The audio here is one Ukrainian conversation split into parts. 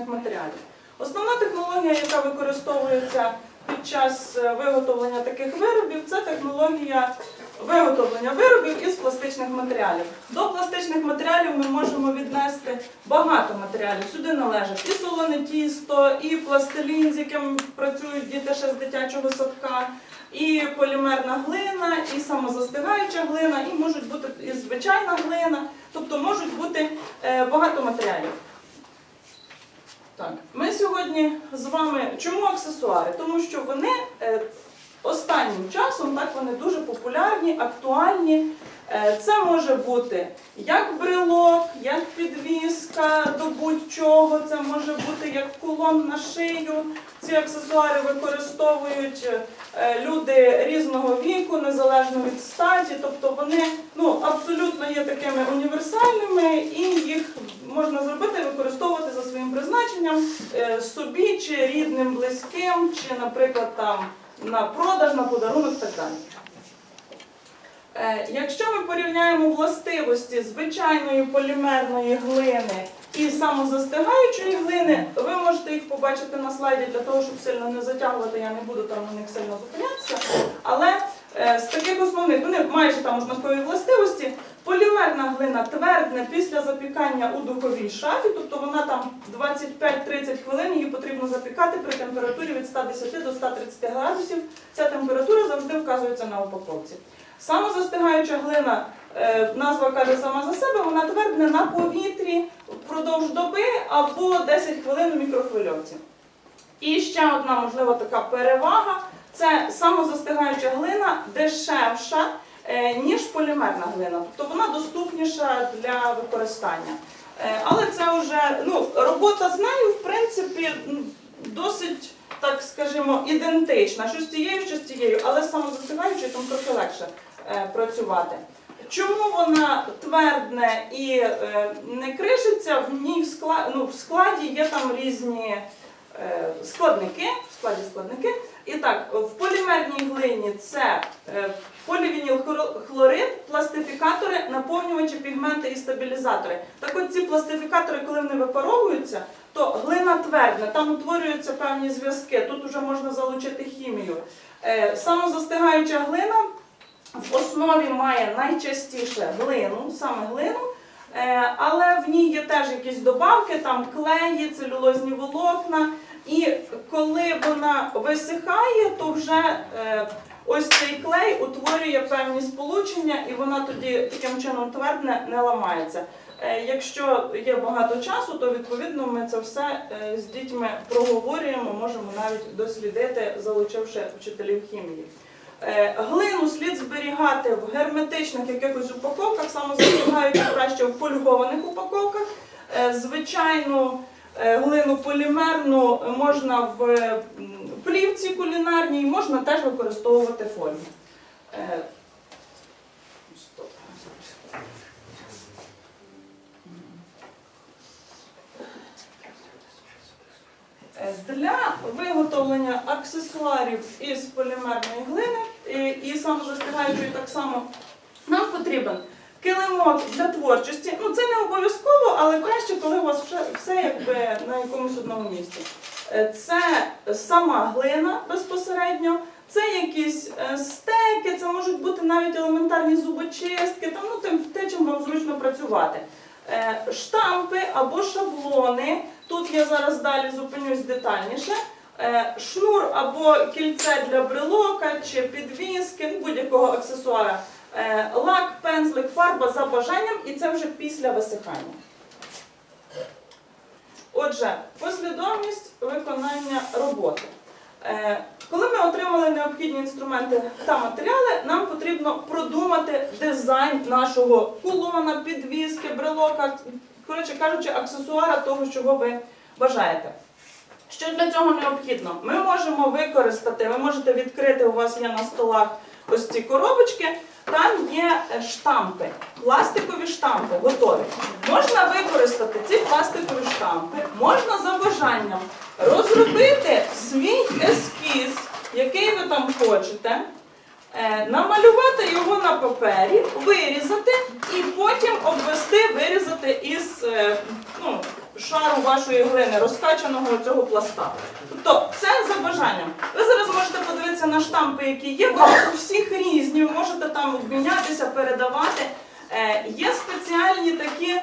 пластичних матеріалів. Основна технологія, яка використовується під час е, виготовлення таких виробів, це технологія виготовлення виробів із пластичних матеріалів. До пластичних матеріалів ми можемо віднести багато матеріалів. Сюди належать і солоне тісто, і пластилін, з яким працюють діти ще з дитячого садка, і полімерна глина, і самозастигаюча глина, і можуть бути і звичайна глина, тобто можуть бути е, багато матеріалів. Так, ми сьогодні з вами чому аксесуари? Тому що вони е, останнім часом так вони дуже популярні, актуальні. Е, Це може бути як брелок, як підвіска до будь-чого, це може бути як кулон на шию. Ці аксесуари використовують е, люди різного віку, незалежно від статі. Тобто вони ну, абсолютно є такими універсальними і їх можна зробити використовувати призначенням е, собі чи рідним, близьким, чи, наприклад, там на продаж, на подарунок і так далі. Е, Якщо ми порівняємо властивості звичайної полімерної глини і самозастигаючої глини, ви можете їх побачити на слайді для того, щоб сильно не затягувати, я не буду там на них сильно зупинятися. Але е, з таких основних, вони майже там однакові властивості. Полімерна глина твердне після запікання у духовій шафі, тобто вона там 25-30 хвилин, її потрібно запікати при температурі від 110 до 130 градусів. Ця температура завжди вказується на упаковці. Самозастигаюча глина, е, назва каже сама за себе, вона твердне на повітрі впродовж доби або 10 хвилин у мікрохвильовці. І ще одна можливо така перевага це самозастигаюча глина дешевша, ніж полімерна глина. Тобто вона доступніша для використання. Е, Але це вже ну, робота з нею, в принципі, досить, так скажімо, ідентична. Що з тією, що з тією, але з там трохи легше е, працювати. Чому вона твердне і е, не кришиться? В ній в складі, ну, в складі є там різні е, складники, в складі складники. І так, в полімерній глині це е, полівінілхлорид, пластифікатори, наповнювачі, пігменти і стабілізатори. Так от ці пластифікатори, коли вони випаровуються, то глина твердна, там утворюються певні зв'язки, тут вже можна залучити хімію. Е, Самозастигаюча глина в основі має найчастіше глину, саме глину, е, але в ній є теж якісь добавки, там клеї, целюлозні волокна. І коли вона висихає, то вже е, ось цей клей утворює певні сполучення, і вона тоді таким чином твердне не ламається. Е, Якщо є багато часу, то відповідно ми це все е, з дітьми проговорюємо, можемо навіть дослідити, залучивши вчителів хімії. Е, Глину слід зберігати в герметичних якихось упаковках, саме зберігаючи краще в фольгованих упаковках. Е, Звичайну е, глину полімерну можна в плівці кулінарній, можна теж використовувати фольгу. Для виготовлення аксесуарів із полімерної глини і, самозастигаючої так само нам потрібен килимок для творчості. Ну це не обов'язково, але краще, коли у вас все, все якби на якомусь одному місці. Е, Це сама глина безпосередньо, це якісь е, стеки, це можуть бути навіть елементарні зубочистки, там, ну, тим, те, чим вам зручно працювати. Е, Штампи або шаблони. Тут я зараз далі зупинюсь детальніше. Е, Шнур або кільце для брелока чи підвіски, ну, будь-якого аксесуара. Е, Лак, пензлик, фарба за бажанням, і це вже після висихання. Отже, послідовність виконання роботи. Е, Коли ми отримали необхідні інструменти та матеріали, нам потрібно продумати дизайн нашого кулона, підвіски, брелока, коротше кажучи, аксесуара того, чого ви бажаєте. Що для цього необхідно? Ми можемо використати, ви можете відкрити, у вас є на столах ось ці коробочки, там є е, штампи, пластикові штампи готові. Можна використати ці пластикові штампи, можна за бажанням розробити свій ескіз. який ви там хочете, намалювати його на папері, вирізати і потім обвести, вирізати із е, ну, шару вашої глини, розкачаного цього пласта. Тобто це за бажанням. Ви зараз можете подивитися на штампи, які є, вони у всіх різні, ви можете там обмінятися, передавати. Е, Є спеціальні такі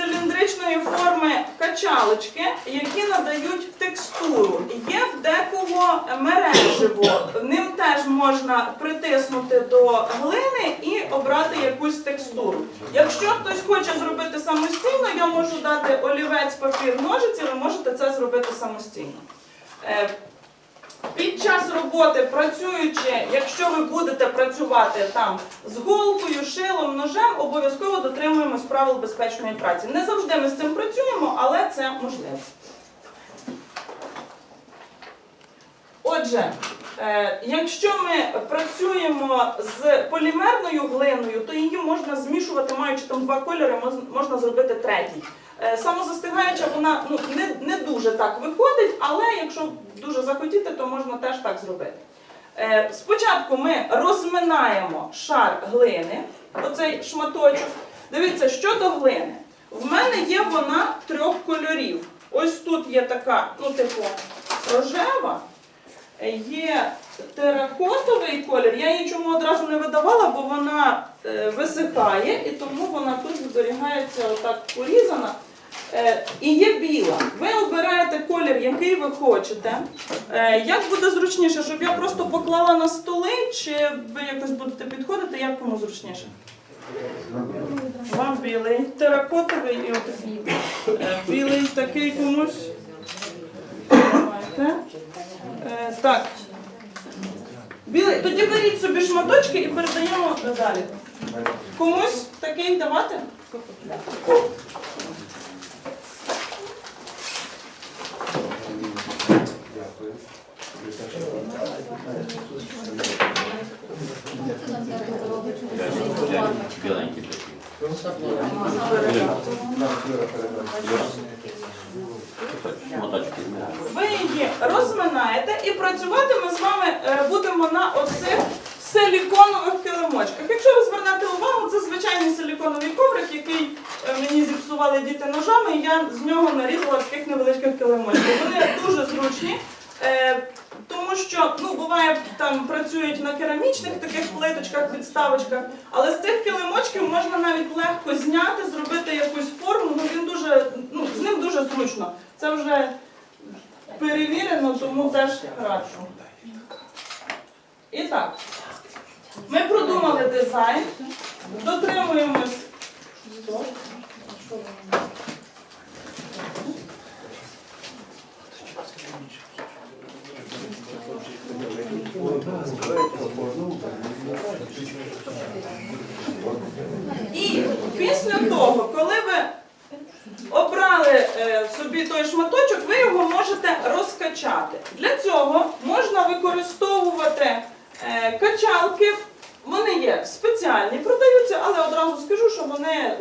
циліндричної форми качалочки, які надають текстуру. Є в декого мереживо. Ним теж можна притиснути до глини і обрати якусь текстуру. Якщо хтось хоче зробити самостійно, я можу дати олівець, папір, ножиці, ви можете це зробити самостійно. Під час роботи, працюючи, якщо ви будете працювати там з голкою, шилом, ножем, обов'язково дотримуємось правил безпечної праці. Не завжди ми з цим працюємо, але це можливо. Отже, е, якщо ми працюємо з полімерною глиною, то її можна змішувати, маючи там два кольори, можна зробити третій. Е, Самозастигаюча вона ну, не, не дуже так виходить, але якщо дуже захотіти, то можна теж так зробити. Е, Спочатку ми розминаємо шар глини, оцей шматочок. Дивіться, що до глини. В мене є вона трьох кольорів. Ось тут є така, ну, типу, рожева, є теракотовий колір. Я її чому одразу не видавала, бо вона е, висихає, і тому вона тут зберігається отак порізана. Е, І є біла. Ви обираєте колір, який ви хочете. Е, Як буде зручніше, щоб я просто поклала на столи, чи ви якось будете підходити, як кому зручніше? Вам білий, теракотовий і отакий. Е, Білий такий комусь. Так. Білий. Тоді беріть собі шматочки і передаємо далі. Комусь такий давати? Ви її розминаєте і працювати ми з вами е, будемо на оцих силіконових килимочках. Якщо ви звернете увагу, це звичайний силіконовий коврик, який е, мені зіпсували діти ножами, і я з нього нарізала таких невеличких килимочків. Вони дуже зручні. е, Тому що ну буває там працюють на керамічних таких плиточках, підставочках, але з цих килимочків можна навіть легко зняти, зробити якусь форму. Ну він дуже ну з ним дуже зручно. Це вже перевірено, тому теж раджу. І так, ми продумали дизайн, дотримуємось. Воно? І після того, коли ви обрали е, собі той шматочок, ви його можете розкачати. Для цього можна використовувати е, качалки. Вони є спеціальні, продаються, але одразу скажу, що вони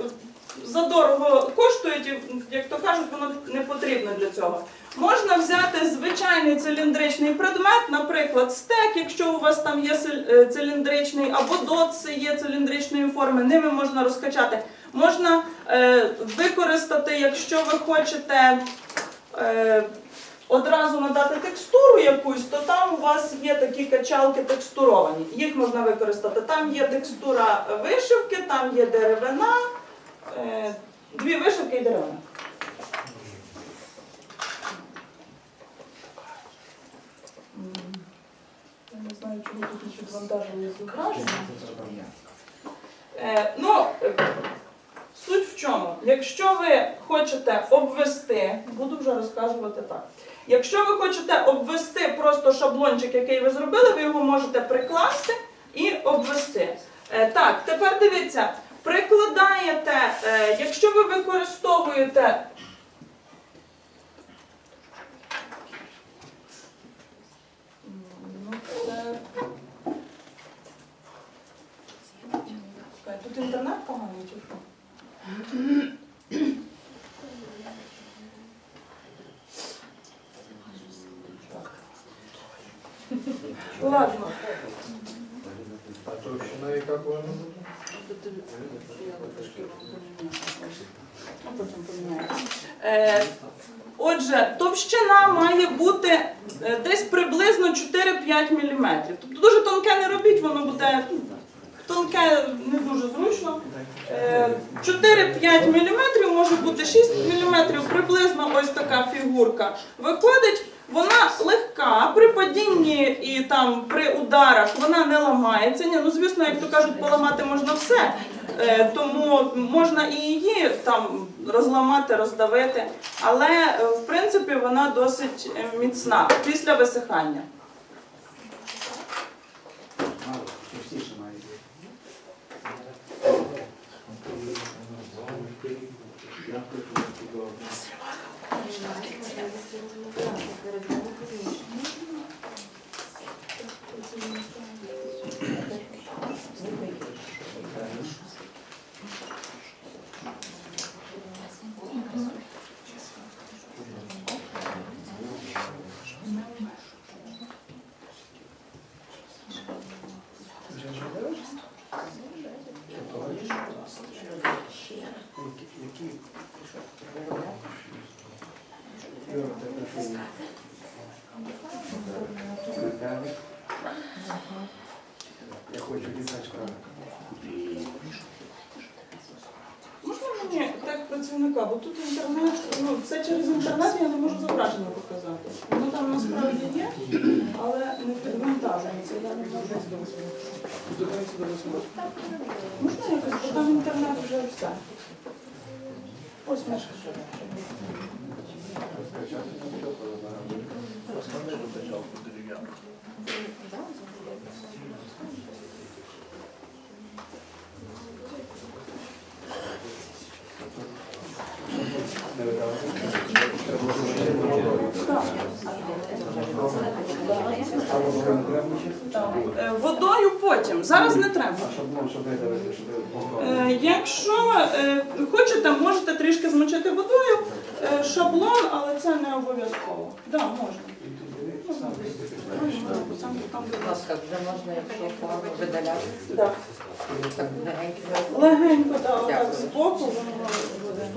задорого коштують, і, як то кажуть, воно не потрібно для цього. Можна взяти звичайний циліндричний предмет, наприклад, стек, якщо у вас там є е, циліндричний, або доци є циліндричної форми, ними можна розкачати. Можна е, використати, якщо ви хочете е, одразу надати текстуру якусь, то там у вас є такі качалки текстуровані. Їх можна використати. Там є текстура вишивки, там є деревина, е, дві вишивки і деревина. Тут не відвантажили зображення. Е, ну, суть в чому? Якщо ви хочете обвести, буду вже розказувати так. Якщо ви хочете обвести просто шаблончик, який ви зробили, ви його можете прикласти і обвести. Е, так, тепер дивіться, прикладаєте, е, якщо ви використовуєте. М, Ну, це... Чекай, Тут інтернет поганий чи що? Так. Ладно. А товщина яка повинна бути? А потім поміняємо. Е, Отже, товщина має бути е, десь приблизно 4-5 мм. Тобто дуже тонке не робіть, воно буде тонке не дуже зручно. Е, 4-5 мм, може бути 6 мм, приблизно ось така фігурка. Виходить, вона легка, при падінні і там при ударах вона не ламається. Ні, ну звісно, як то кажуть, поламати можна все. Е, Тому можна і її там розламати, роздавити, але е, в принципі вона досить е, міцна після висихання. Частіше має бути. Я хочу літачка. Можна мені так працівника, бо тут інтернет, ну це через інтернет я не можу зображення показати. Воно там насправді є, але не підвантажується. Я не можу. Можна якось, бо там інтернет вже все. Ось. Е, Водою потім. Зараз не треба. Е, Якщо хочете, можете трішки змочити водою е, шаблон, але це не обов'язково. Так, да, можна. Сам Будь ласка, вже можна, якщо видаляти, Да. так легенько. Да, отак Дякую. воно буде.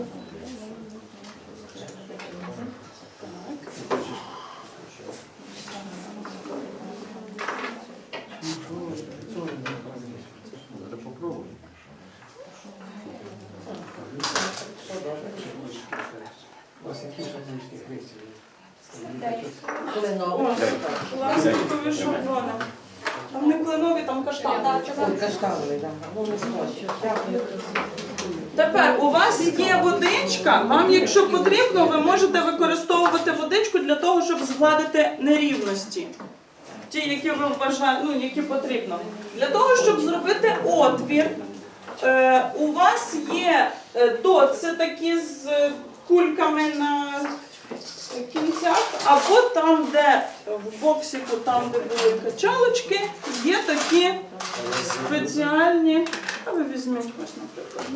Треба попробувати. У вас які шаблонські хресті? Кленово. О, пластикові шаблони. Там не кленові, там каштанові. Ой, каштановий, так. Ну, не зможу. Дякую. Тепер у вас є водичка. Вам, якщо потрібно, ви можете використовувати водичку для того, щоб згладити нерівності. Ті, які ви вважаєте, ну які потрібно. Для того, щоб зробити отвір, е, у вас є е, доци такі з е, кульками на кінцях, або там, де в боксику, там, де були качалочки, є такі спеціальні. А ви візьміть ось, наприклад.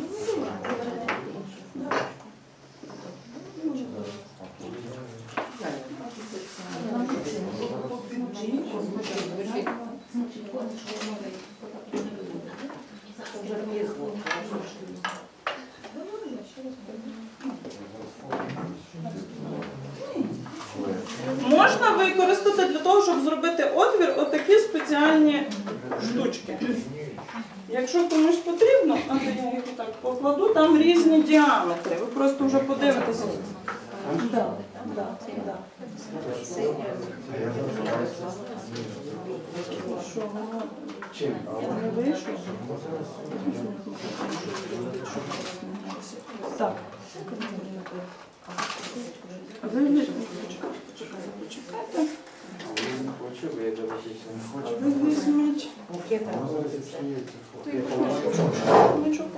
Можна використати для того, щоб зробити отвір, отакі спеціальні штучки. Якщо комусь потрібно, а я їх так покладу, там різні діаметри. Ви просто вже подивитеся. Да, да, да. Що воно Чим? не вийшло? Так. Ви ви- почекайте, ви візьміть. Нічого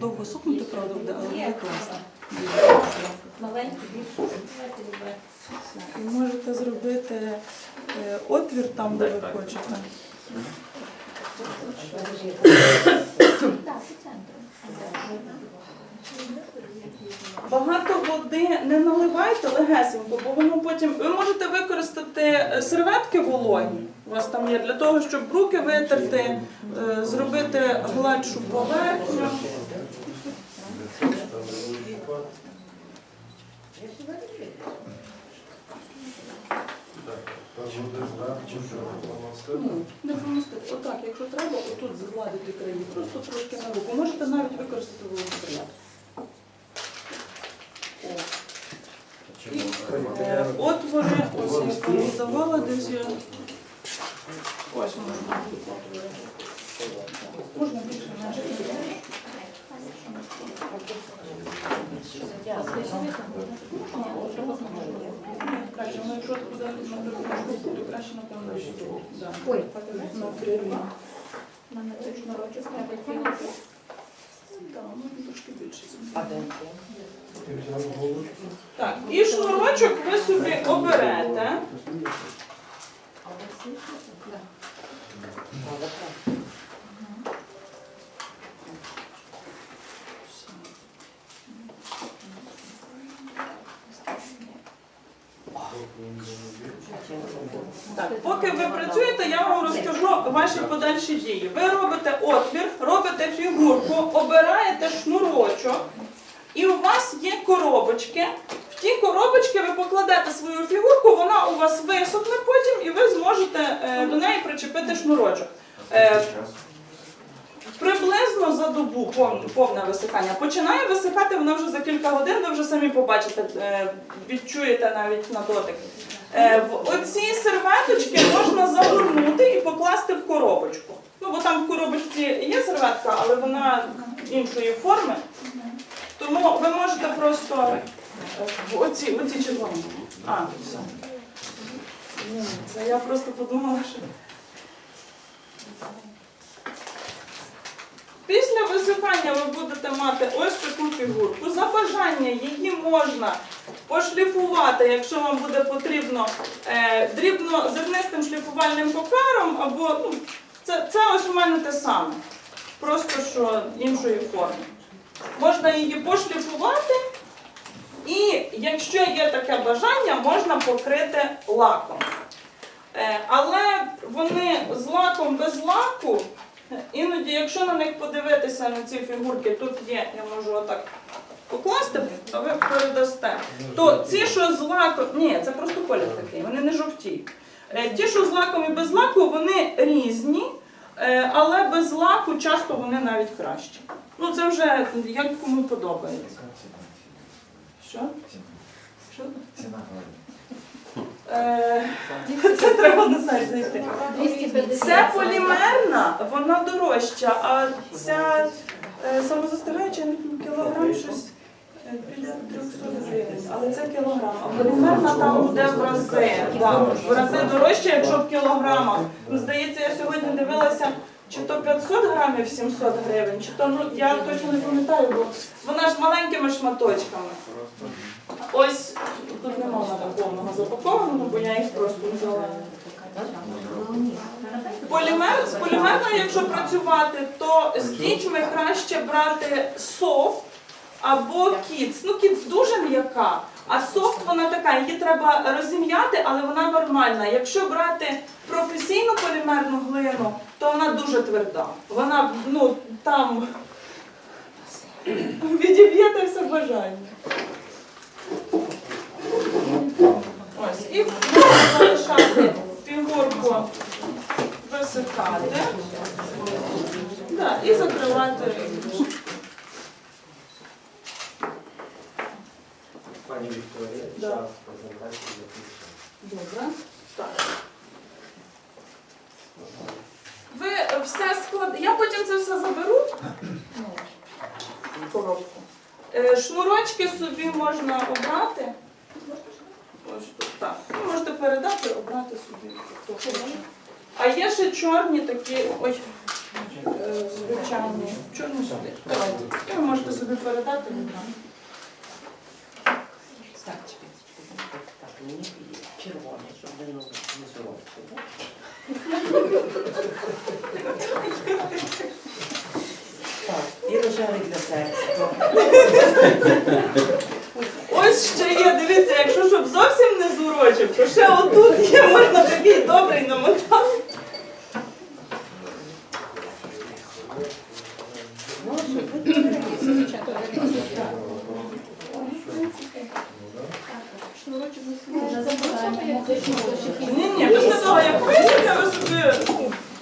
довго сохнути, правда, але класно. Маленький, любе. Ви можете зробити е, отвір там, де ви хочете. Багато води не наливайте легесенько, бо воно потім. Ви можете використати е, серветки вологі. У вас там є для того, щоб руки витерти, е, зробити гладшу поверхню. Ні, не помістити. Отак, якщо треба, отут згладити краї, просто трошки на руку. Можете навіть використати. Е, Отвори, ось я давала десь. я- Ось можна отвори. Можна більше менше. Краще, ну якщо? Так, і шнурочок ви собі оберете. Так. Поки ви працюєте, я вам розкажу ваші подальші дії. Ви робите отвір, робите фігурку, обираєте шнурочок, і у вас є коробочки. В ті коробочки ви покладете свою фігурку, вона у вас висохне потім, і ви зможете е, до неї причепити шнурочок. Е, Приблизно за добу пов- повне висихання. Починає висихати вона вже за кілька годин, ви вже самі побачите, е, відчуєте навіть на дотик. Е, В оці серветочки можна загорнути і покласти в коробочку. Ну, бо там в коробочці є серветка, але вона іншої форми. Тому ви можете просто в оці, оці червоні. А, все. Це я просто подумала, що. Після висихання ви будете мати ось таку фігурку. За бажання її можна пошліфувати, якщо вам буде потрібно е, дрібно зернистим шліфувальним папером, або ну, це, це ось у мене те саме, просто що іншої форми. Можна її пошліфувати, і якщо є таке бажання, можна покрити лаком. Е, але вони з лаком без лаку. Іноді, якщо на них подивитися на ці фігурки, тут є, я можу отак покласти, а ви передасте. То ці, що з лаком, ні, це просто колір такий, вони не жовті. Е, Ті, що з лаком і без лаку, вони різні, е, але без лаку часто вони навіть кращі. Ну це вже як кому подобається. Що? Що? Е, Це треба на сайт зайти. 250. Це полімерна, вона дорожча, а ця самозастигаюча кілограм щось біля 300 гривень, але це кілограм. А полімерна там буде в рази. В рази дорожче, якщо в кілограмах. Ну, Здається, я сьогодні дивилася, чи то 500 грамів 700 гривень, чи то ну я точно не пам'ятаю, бо вона ж маленькими шматочками. Ось тут немає повного запакованого, бо я їх просто взяла. Полімер, з полімерною, якщо працювати, то з дітьми краще брати софт або кіц. Ну, кіц дуже м'яка, а софт вона така, її треба розім'яти, але вона нормальна. Якщо брати професійну полімерну глину, то вона дуже тверда. Вона, ну, там відіб'єте все бажання. Ось, і можна залишати фігурку висихати. Да, і закривати. Пані Вікторія, Да. час презентації закінчено. Добре. Так. Ви все склад... Я потім це все заберу. в Коробку. Е, Шнурочки собі можна обрати. Ось тут так. Ви можете передати, обрати собі. хто хоче. А є ще чорні такі, ой, е, звичайні. Чорні сюди. Давайте. Ви можете собі передати. Так, мені. Червоний, щоб не да? Так, і рожевий для серця. Ось ще є, дивіться, якщо щоб зовсім не зурочив, то ще отут є, можна такий добрий намотати. Ну, щоб ви Шнурочок не забираємо. Ні, ні, після того, як висите, ви собі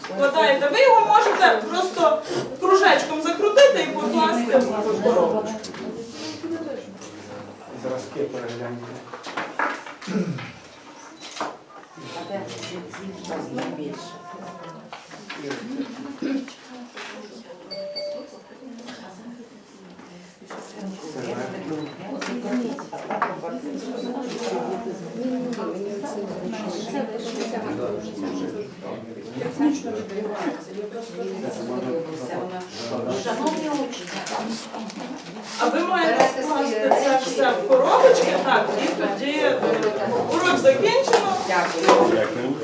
складаєте. Ви його можете просто кружечком закрутити і покласти в коробочку. Зразки перегляньте. А де ці найбільше? Це лишиться. Шановні учні, А ви маєте скласти це все в коробочки, так, і тоді е, урок закінчено. Дякую.